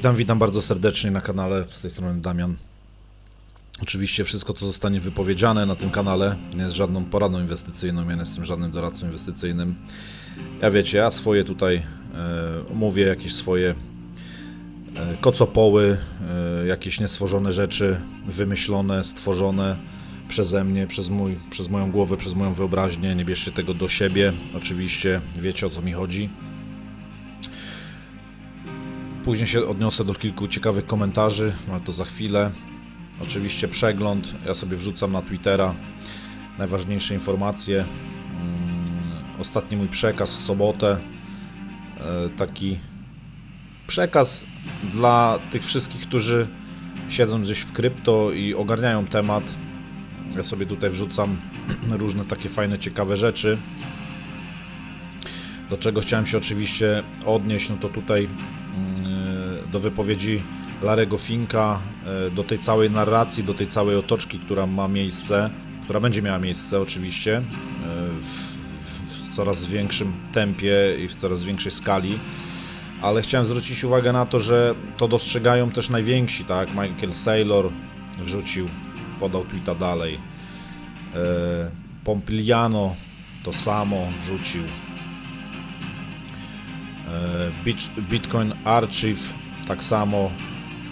Witam, witam bardzo serdecznie na kanale. Z tej strony Damian. Oczywiście wszystko, co zostanie wypowiedziane na tym kanale, nie jest żadną poradą inwestycyjną, ja nie jestem żadnym doradcą inwestycyjnym. Ja wiecie, ja swoje tutaj e, mówię, jakieś swoje e, kocopoły, e, jakieś niestworzone rzeczy, wymyślone, stworzone przeze mnie, przez, mój, przez moją głowę, przez moją wyobraźnię. Nie bierzcie tego do siebie, oczywiście wiecie o co mi chodzi. Później się odniosę do kilku ciekawych komentarzy, ale to za chwilę. Oczywiście przegląd. Ja sobie wrzucam na Twittera najważniejsze informacje. Mm, Ostatni mój przekaz w sobotę. E, Taki przekaz dla tych wszystkich, którzy siedzą gdzieś w krypto i ogarniają temat. Ja sobie tutaj wrzucam różne takie fajne, ciekawe rzeczy. Do czego chciałem się oczywiście odnieść, no to tutaj do wypowiedzi Larego Finka, e, do tej całej narracji, do tej całej otoczki, która ma miejsce, która będzie miała miejsce oczywiście e, w, w coraz większym tempie i w coraz większej skali. Ale chciałem zwrócić uwagę na to, że to dostrzegają też najwięksi, tak? Michael Saylor wrzucił, podał tweeta dalej. E, Pompiliano to samo wrzucił. E, Bit- Bitcoin Archive tak samo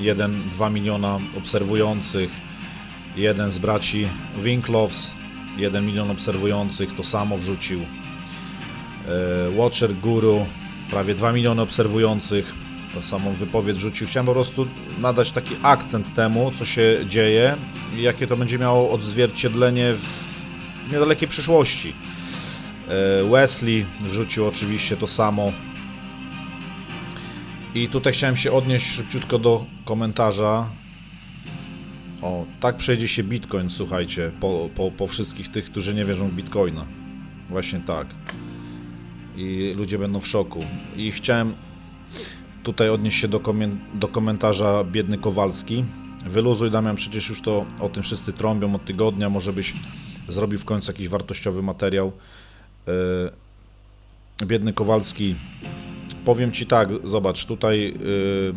1-2 miliona obserwujących jeden z braci Winklows 1 milion obserwujących to samo wrzucił E, Watcher Guru prawie 2 miliony obserwujących to samą wypowiedź rzucił chciałem po prostu nadać taki akcent temu co się dzieje i jakie to będzie miało odzwierciedlenie w niedalekiej przyszłości. E, Wesley wrzucił oczywiście to samo i tutaj chciałem się odnieść szybciutko do komentarza. O, tak przejdzie się Bitcoin, słuchajcie, po, po, po wszystkich tych, którzy nie wierzą w Bitcoina. Właśnie tak. I ludzie będą w szoku. I chciałem tutaj odnieść się do, do komentarza biedny Kowalski. Wyluzuj Damian, przecież już to o tym wszyscy trąbią od tygodnia, może byś zrobił w końcu jakiś wartościowy materiał. Yy, biedny Kowalski, powiem Ci tak, zobacz, tutaj yy,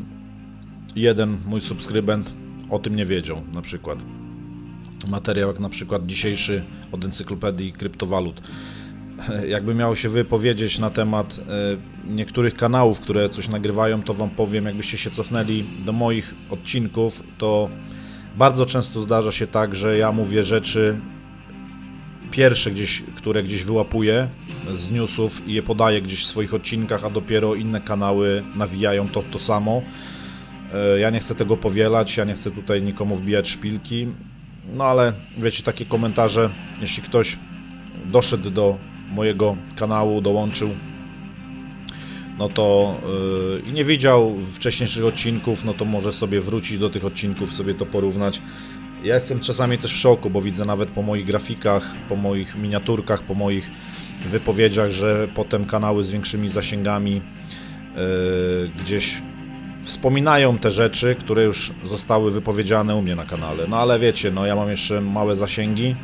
jeden mój subskrybent o tym nie wiedział, na przykład. Materiał jak na przykład dzisiejszy od encyklopedii kryptowalut. Jakby miało się wypowiedzieć na temat y, niektórych kanałów, które coś nagrywają, to Wam powiem, jakbyście się cofnęli do moich odcinków, to bardzo często zdarza się tak, że ja mówię rzeczy pierwsze gdzieś, które gdzieś wyłapuję z newsów i je podaję gdzieś w swoich odcinkach, a dopiero inne kanały nawijają to, to samo. E, Ja nie chcę tego powielać, ja nie chcę tutaj nikomu wbijać szpilki, no ale wiecie, takie komentarze, jeśli ktoś doszedł do mojego kanału, dołączył, no to yy, i nie widział wcześniejszych odcinków, no to może sobie wrócić do tych odcinków, sobie to porównać. Ja jestem czasami też w szoku, bo widzę nawet po moich grafikach, po moich miniaturkach, po moich wypowiedziach, że potem kanały z większymi zasięgami yy, gdzieś wspominają te rzeczy, które już zostały wypowiedziane u mnie na kanale. No ale wiecie, no ja mam jeszcze małe zasięgi yy,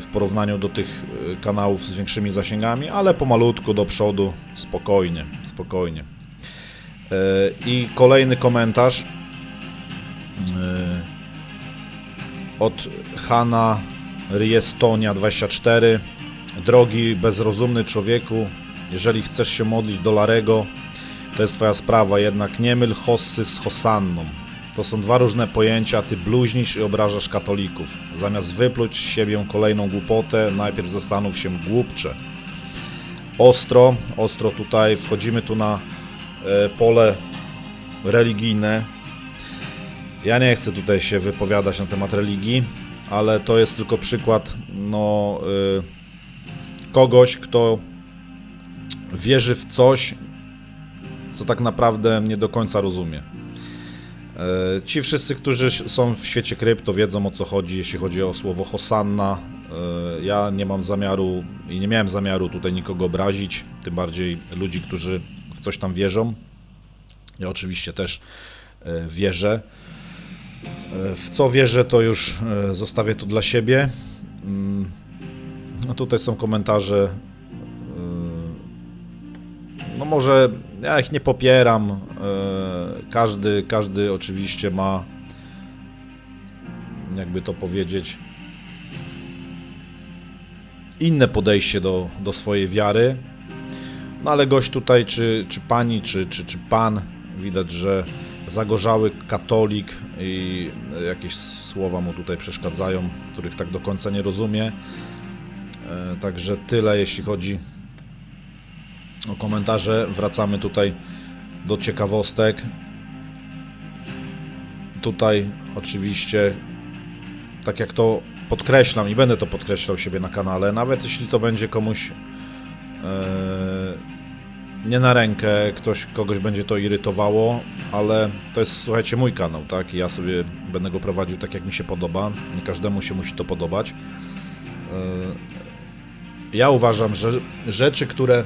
w porównaniu do tych yy, kanałów z większymi zasięgami, ale pomalutku do przodu, spokojnie, spokojnie. I kolejny komentarz. Od Hanna Riestonia 24. Drogi bezrozumny człowieku, jeżeli chcesz się modlić do Larego, to jest twoja sprawa, jednak nie myl hossy z hosanną. To są dwa różne pojęcia, ty bluźnisz i obrażasz katolików. Zamiast wypluć z siebie kolejną głupotę, najpierw zastanów się głupcze. Ostro, ostro tutaj, wchodzimy tu na e, pole religijne, ja nie chcę tutaj się wypowiadać na temat religii, ale to jest tylko przykład no, y, kogoś, kto wierzy w coś, co tak naprawdę nie do końca rozumie. Y, Ci wszyscy, którzy są w świecie krypto, wiedzą o co chodzi, jeśli chodzi o słowo Hosanna. Y, Ja nie mam zamiaru i nie miałem zamiaru tutaj nikogo obrazić, tym bardziej ludzi, którzy w coś tam wierzą. Ja oczywiście też wierzę. W co wierzę, to już e, zostawię to dla siebie. No tutaj są komentarze. e, No może ja ich nie popieram. e, każdy, każdy oczywiście ma, jakby to powiedzieć, inne podejście do, do swojej wiary. No ale gość tutaj, czy, czy pani, czy, czy, czy pan, widać, że zagorzały katolik i jakieś słowa mu tutaj przeszkadzają, których tak do końca nie rozumie. E, Także tyle, jeśli chodzi o komentarze. Wracamy tutaj do ciekawostek. Tutaj oczywiście, tak jak to podkreślam i będę to podkreślał siebie na kanale, nawet jeśli to będzie komuś e, nie na rękę, ktoś, kogoś będzie to irytowało, ale to jest, słuchajcie, mój kanał, tak? I ja sobie będę go prowadził tak, jak mi się podoba. Nie każdemu się musi to podobać. E, Ja uważam, że rzeczy, które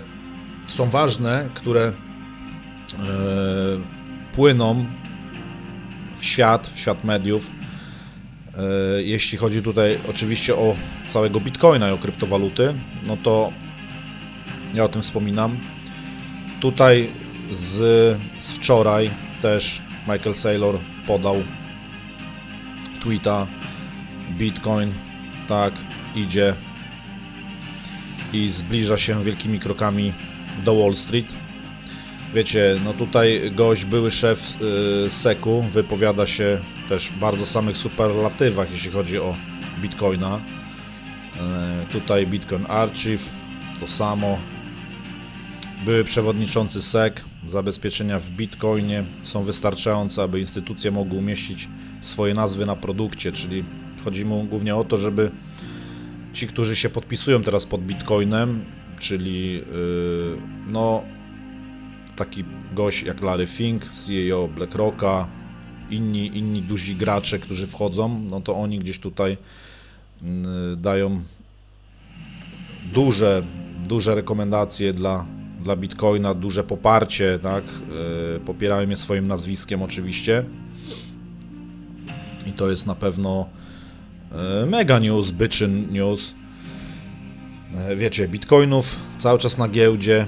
są ważne, które e, płyną w świat, w świat mediów, e, jeśli chodzi tutaj oczywiście o całego bitcoina i o kryptowaluty, no to ja o tym wspominam. Tutaj z, z wczoraj też Michael Saylor podał tweeta Bitcoin tak idzie i zbliża się wielkimi krokami do Wall Street. Wiecie, no tutaj gość, były szef y, SEC-u, wypowiada się też w bardzo samych superlatywach, jeśli chodzi o Bitcoina. Y, tutaj Bitcoin Archive, to samo. Były przewodniczący SEC, zabezpieczenia w Bitcoinie są wystarczające, aby instytucje mogły umieścić swoje nazwy na produkcie, czyli chodzi mu głównie o to, żeby ci, którzy się podpisują teraz pod Bitcoinem, czyli yy, no taki gość jak Larry Fink, CEO BlackRocka, inni, inni duzi gracze, którzy wchodzą, no to oni gdzieś tutaj yy, dają duże, duże rekomendacje dla, dla Bitcoina, duże poparcie, tak? Yy, Popierają mnie swoim nazwiskiem oczywiście. I to jest na pewno e, mega news, byczyn news. E, Wiecie, bitcoinów cały czas na giełdzie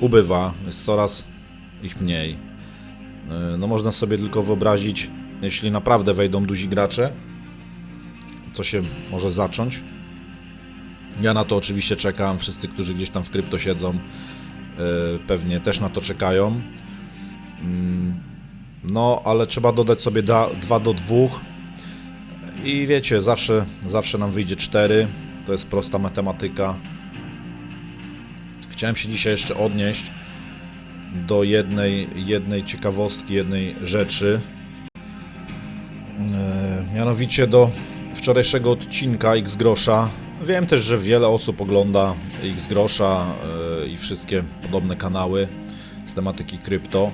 ubywa, jest coraz ich mniej. E, No można sobie tylko wyobrazić, jeśli naprawdę wejdą duzi gracze, co się może zacząć. Ja na to oczywiście czekam, wszyscy, którzy gdzieś tam w krypto siedzą, e, pewnie też na to czekają. Mm, No, ale trzeba dodać sobie 2 do 2 i wiecie, zawsze, zawsze nam wyjdzie 4. To jest prosta matematyka. Chciałem się dzisiaj jeszcze odnieść do jednej, jednej ciekawostki, jednej rzeczy. E, Mianowicie do wczorajszego odcinka X Grosza. Wiem też, że wiele osób ogląda X Grosza e, i wszystkie podobne kanały z tematyki krypto.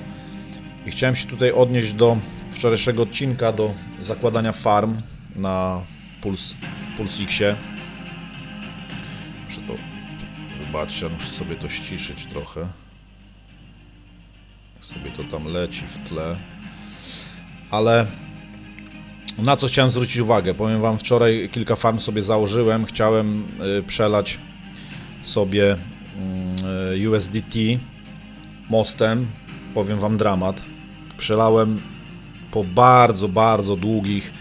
I chciałem się tutaj odnieść do wczorajszego odcinka, do zakładania farm na Puls, Pulsixie. Muszę to, wybaczcie, muszę sobie to ściszyć trochę. Sobie to tam leci w tle. Ale na co chciałem zwrócić uwagę? Powiem Wam, wczoraj kilka farm sobie założyłem. Chciałem y, przelać sobie y, USDT mostem. Powiem Wam dramat. Przelałem po bardzo, bardzo długich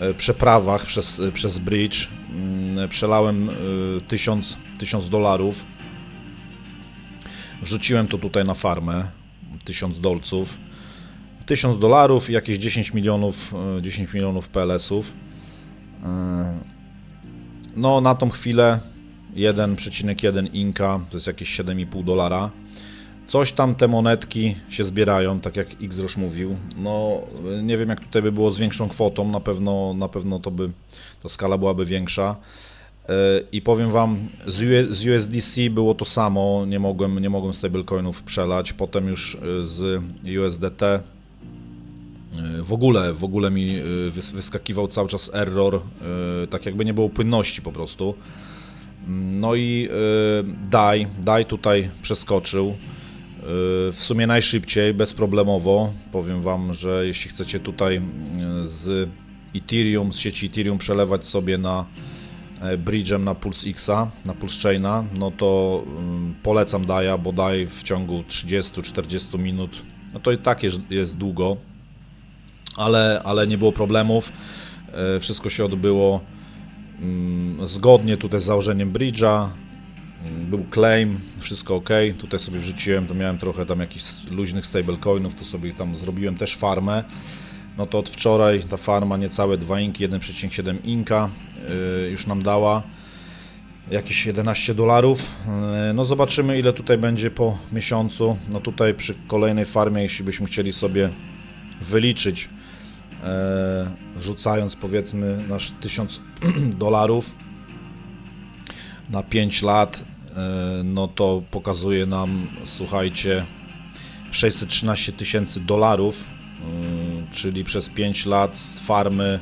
e, przeprawach przez, przez bridge. Mm, Przelałem e, 1000, 1000 dolarów. Wrzuciłem to tutaj na farmę. 1000 dolców. 1000 dolarów i jakieś 10 milionów, e, 10 milionów PLS-ów. E, No, na tą chwilę 1,1 inka to jest jakieś 7,5 dolara. Coś tam te monetki się zbierają, tak jak Xrosz mówił. No, nie wiem jak tutaj by było z większą kwotą, na pewno, na pewno to by, ta skala byłaby większa. E, I powiem Wam, z, USDC było to samo, nie mogłem, nie mogłem stablecoinów przelać. Potem już e, z USDT e, w ogóle, w ogóle mi e, wys- wyskakiwał cały czas error, e, tak jakby nie było płynności po prostu. No i e, DAI, DAI tutaj przeskoczył. E, W sumie najszybciej, bezproblemowo. Powiem Wam, że jeśli chcecie tutaj e, z Ethereum, z sieci Ethereum przelewać sobie na e, bridge'em na Pulse Xa, na Pulse Chaina, no to mm, polecam DAI'a, bo DAI w ciągu 30-40 minut no to i tak jest, jest długo, ale, ale nie było problemów. E, Wszystko się odbyło mm, zgodnie tutaj z założeniem bridge'a. Mm, Był claim, wszystko ok. Tutaj sobie wrzuciłem, to miałem trochę tam jakichś luźnych stablecoinów, to sobie tam zrobiłem też farmę. No to od wczoraj ta farma niecałe 2 inki, 1,7 inka yy, już nam dała jakieś 11 dolarów. Yy, No zobaczymy ile tutaj będzie po miesiącu. No tutaj przy kolejnej farmie, jeśli byśmy chcieli sobie wyliczyć, e, wrzucając powiedzmy nasz 1000 dolarów na 5 lat, e, no to pokazuje nam, słuchajcie, 613 tysięcy dolarów, y, czyli przez 5 lat z farmy,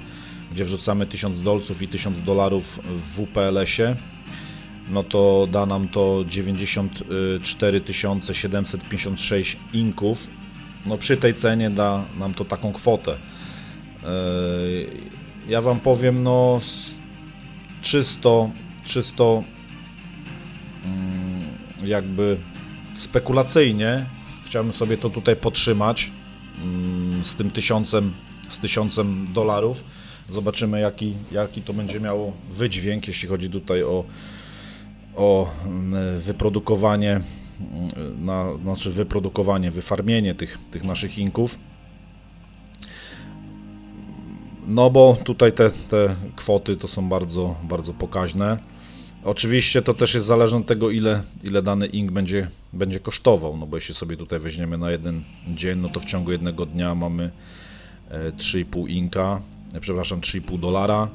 gdzie wrzucamy 1000 dolców i 1000 dolarów w WPLS-ie, no to da nam to 94 756 inków. No przy tej cenie da nam to taką kwotę. Yy, Ja Wam powiem, no s- czysto, czysto mm, jakby spekulacyjnie chciałbym sobie to tutaj potrzymać mm, z tym tysiącem, z tysiącem dolarów. Zobaczymy jaki, jaki to będzie miało wydźwięk, jeśli chodzi tutaj o, o mm, wyprodukowanie, na, znaczy wyprodukowanie, wyfarmienie tych, tych naszych inków. No bo tutaj te, te kwoty to są bardzo, bardzo pokaźne. Oczywiście to też jest zależne od tego, ile, ile dany ink będzie, będzie kosztował. No bo jeśli sobie tutaj weźmiemy na jeden dzień, no to w ciągu jednego dnia mamy e, 3,5 inka, e, przepraszam, 3,5 dolara,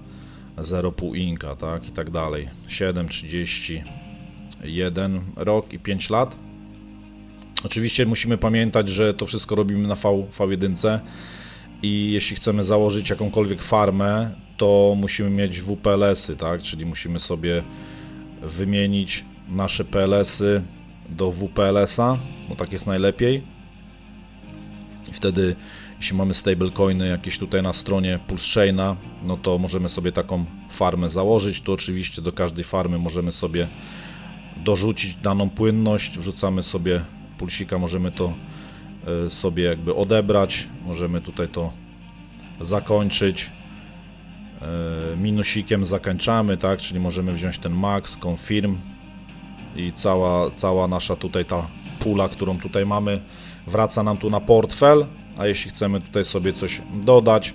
0,5 inka, tak i tak dalej. 7, 30, 1 rok i 5 lat. Oczywiście musimy pamiętać, że to wszystko robimy na V, V1 i jeśli chcemy założyć jakąkolwiek farmę, to musimy mieć WPLS-y, tak? Czyli musimy sobie wymienić nasze PLS-y do WPLS-a, bo tak jest najlepiej. I wtedy, jeśli mamy stablecoiny jakieś tutaj na stronie PulseChaina, no to możemy sobie taką farmę założyć. Tu oczywiście do każdej farmy możemy sobie dorzucić daną płynność, wrzucamy sobie pulsika, możemy to sobie jakby odebrać, możemy tutaj to zakończyć. E, Minusikiem zakończamy, tak, czyli możemy wziąć ten max, confirm i cała, cała nasza tutaj ta pula, którą tutaj mamy, wraca nam tu na portfel, a jeśli chcemy tutaj sobie coś dodać,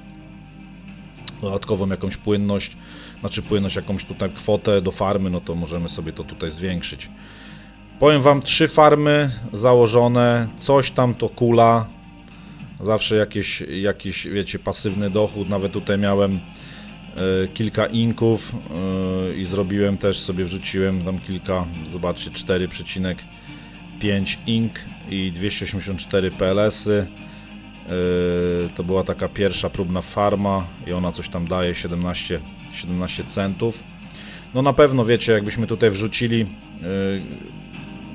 dodatkową jakąś płynność, znaczy płynność jakąś tutaj kwotę do farmy, no to możemy sobie to tutaj zwiększyć. Powiem Wam, trzy farmy założone, coś tam to kula, zawsze jakieś, jakiś, wiecie, pasywny dochód, nawet tutaj miałem e, kilka inków e, i zrobiłem też sobie, wrzuciłem tam kilka, zobaczcie, 4,5 ink i 284 PLS-y. E, To była taka pierwsza próbna farma i ona coś tam daje 17, 17 centów. No na pewno wiecie, jakbyśmy tutaj wrzucili e,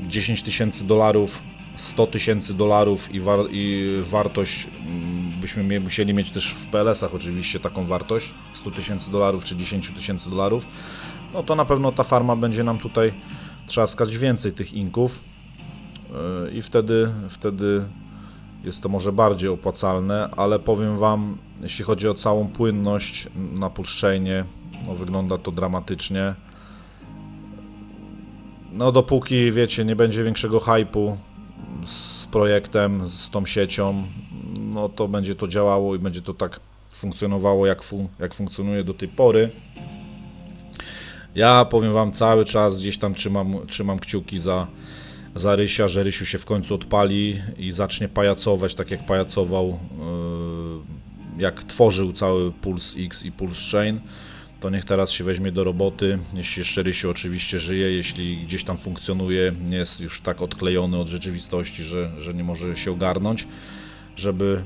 10 tysięcy dolarów, 100 tysięcy dolarów i, war, i wartość, mm, byśmy musieli mieć też w PLS-ach oczywiście taką wartość 100 tysięcy dolarów czy 10 tysięcy dolarów, no to na pewno ta farma będzie nam tutaj trzaskać więcej tych inków e, i wtedy, wtedy jest to może bardziej opłacalne, ale powiem Wam, jeśli chodzi o całą płynność na pulszczejnie, no wygląda to dramatycznie. No dopóki, wiecie, nie będzie większego hypu z projektem, z tą siecią, no to będzie to działało i będzie to tak funkcjonowało, jak, fun- jak funkcjonuje do tej pory. Ja powiem Wam cały czas gdzieś tam trzymam, trzymam kciuki za, za Rysia, że Rysiu się w końcu odpali i zacznie pajacować tak jak pajacował, yy, jak tworzył cały Pulse X i Pulse Chain. To niech teraz się weźmie do roboty, jeśli jeszcze Rysiu oczywiście żyje, jeśli gdzieś tam funkcjonuje, nie jest już tak odklejony od rzeczywistości, że, że nie może się ogarnąć, żeby,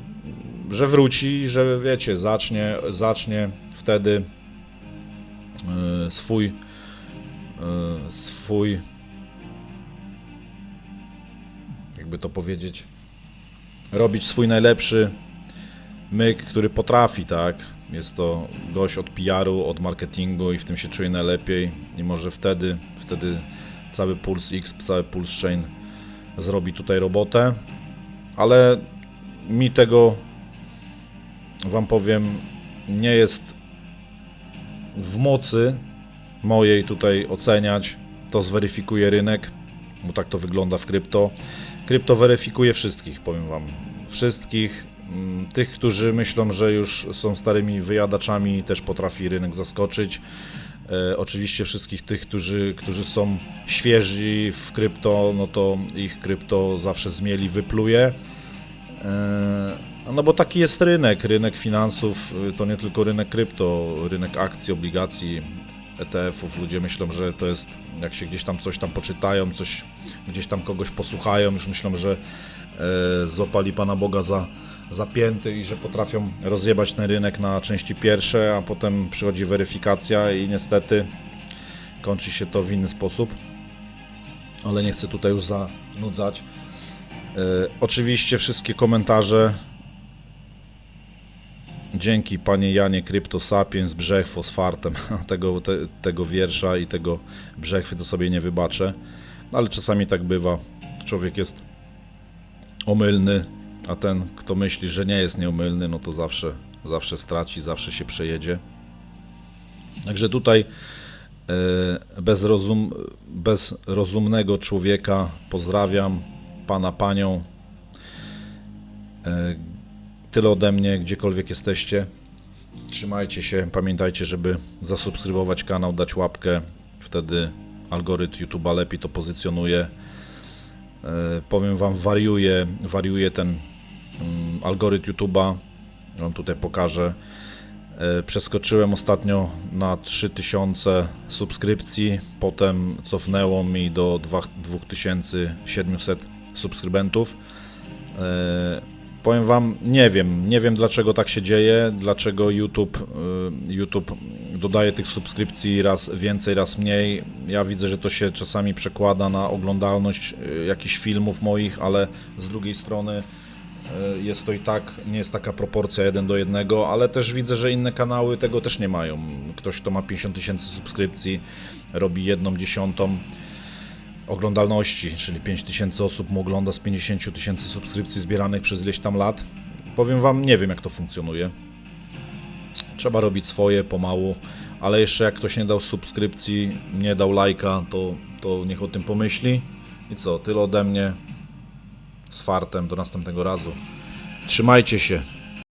że wróci że wiecie, zacznie, zacznie wtedy yy, swój yy, swój jakby to powiedzieć, robić swój najlepszy myk, który potrafi, tak? Jest to gość od PR-u, od marketingu i w tym się czuje najlepiej i może wtedy, wtedy cały Pulse X, cały Pulse Chain zrobi tutaj robotę, ale mi tego, wam powiem, nie jest w mocy mojej tutaj oceniać. To zweryfikuje rynek, bo tak to wygląda w krypto. Krypto weryfikuje wszystkich, powiem wam. Wszystkich. Mm, Tych, którzy myślą, że już są starymi wyjadaczami, też potrafi rynek zaskoczyć. E, oczywiście wszystkich tych, którzy, którzy są świeżi w krypto, no to ich krypto zawsze zmieli, wypluje. E, No bo taki jest rynek, rynek finansów y, to nie tylko rynek krypto, rynek akcji, obligacji, ETF-ów. Ludzie myślą, że to jest, jak się gdzieś tam coś tam poczytają, coś gdzieś tam kogoś posłuchają, już myślą, że e, złapali Pana Boga za, za pięty i że potrafią rozjebać ten rynek na części pierwsze, a potem przychodzi weryfikacja i niestety kończy się to w inny sposób. Ale nie chcę tutaj już zanudzać. E, oczywiście wszystkie komentarze Dzięki panie Janie Krypto Sapiens Brzechw Fosfartem tego, te, tego wiersza i tego brzechwy to sobie nie wybaczę. No, ale czasami tak bywa. Człowiek jest omylny, a ten, kto myśli, że nie jest nieomylny, no to zawsze, zawsze straci, zawsze się przejedzie. Także tutaj e, bez, rozum, bez rozumnego człowieka pozdrawiam pana, panią. E, Tyle ode mnie, gdziekolwiek jesteście. Trzymajcie się, pamiętajcie, żeby zasubskrybować kanał, dać łapkę. Wtedy algorytm YouTube'a lepiej to pozycjonuje. E, powiem Wam, wariuje, wariuje ten algorytm YouTube'a. Wam tutaj pokażę. E, Przeskoczyłem ostatnio na 3000 subskrypcji, potem cofnęło mi do dwa- 2700 subskrybentów. E, Powiem Wam, nie wiem, nie wiem dlaczego tak się dzieje, dlaczego YouTube, y, YouTube dodaje tych subskrypcji raz więcej, raz mniej. Ja widzę, że to się czasami przekłada na oglądalność jakichś filmów moich, ale z drugiej strony jest to i tak, nie jest taka proporcja jeden do jednego, ale też widzę, że inne kanały tego też nie mają. Ktoś, kto ma 50 tysięcy subskrypcji, robi jedną dziesiątą oglądalności, czyli 5000 osób mu ogląda z 50 tysięcy subskrypcji zbieranych przez ileś tam lat. Powiem Wam, nie wiem jak to funkcjonuje. Trzeba robić swoje pomału, ale jeszcze jak ktoś nie dał subskrypcji, nie dał lajka, to, to niech o tym pomyśli. I co, tyle ode mnie. Z fartem, do następnego razu. Trzymajcie się.